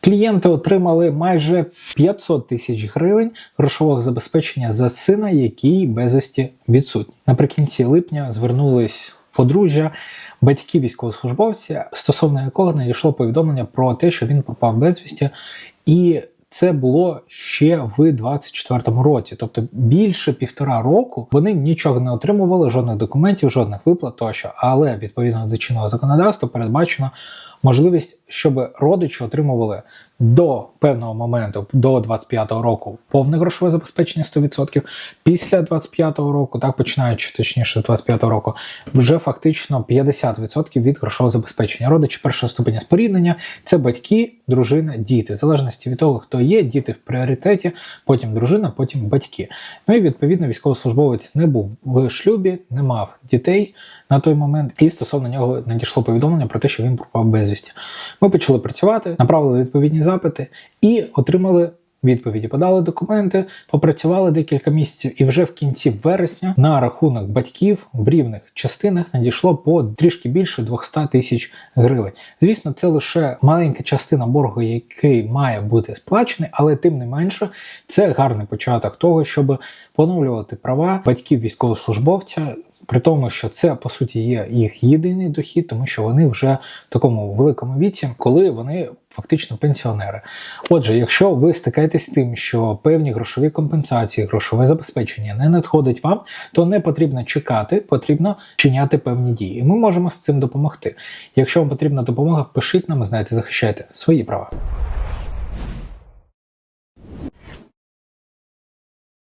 Клієнти отримали майже 500 тисяч гривень грошового забезпечення за сина, який безвісті відсутній. Наприкінці липня звернулись подружжя, батьки військовослужбовця, стосовно якого надійшло повідомлення про те, що він пропав безвісті, і це було ще в 24-му році, тобто більше півтора року вони нічого не отримували, жодних документів, жодних виплат тощо. Але відповідно до чинного законодавства передбачено можливість, щоб родичі отримували до певного моменту, до 25-го року, повне грошове забезпечення 100%, після 25-го року, так починаючи точніше з 25-го року, вже фактично 50% від грошового забезпечення. Родичі першого ступеня споріднення це батьки, дружина, діти, в залежності від того, хто є, діти в пріоритеті, потім дружина, потім батьки. Ну і відповідно військовослужбовець не був в шлюбі, не мав дітей на той момент, і стосовно нього надійшло повідомлення про те, що він пропав безвісті. Ми почали працювати, направили відповідні запити і отримали. Відповіді подали документи, попрацювали декілька місяців, і вже в кінці вересня на рахунок батьків в рівних частинах надійшло по трішки більше 200 тисяч гривень. Звісно, це лише маленька частина боргу, який має бути сплачений, але тим не менше це гарний початок того, щоб поновлювати права батьків військовослужбовця. При тому, що це по суті є їх єдиний дохід, тому що вони вже в такому великому віці, коли вони фактично пенсіонери. Отже, якщо ви стикаєтесь з тим, що певні грошові компенсації, грошове забезпечення не надходить вам, то не потрібно чекати, потрібно чиняти певні дії. І ми можемо з цим допомогти. Якщо вам потрібна допомога, пишіть нам, знаєте, захищайте свої права.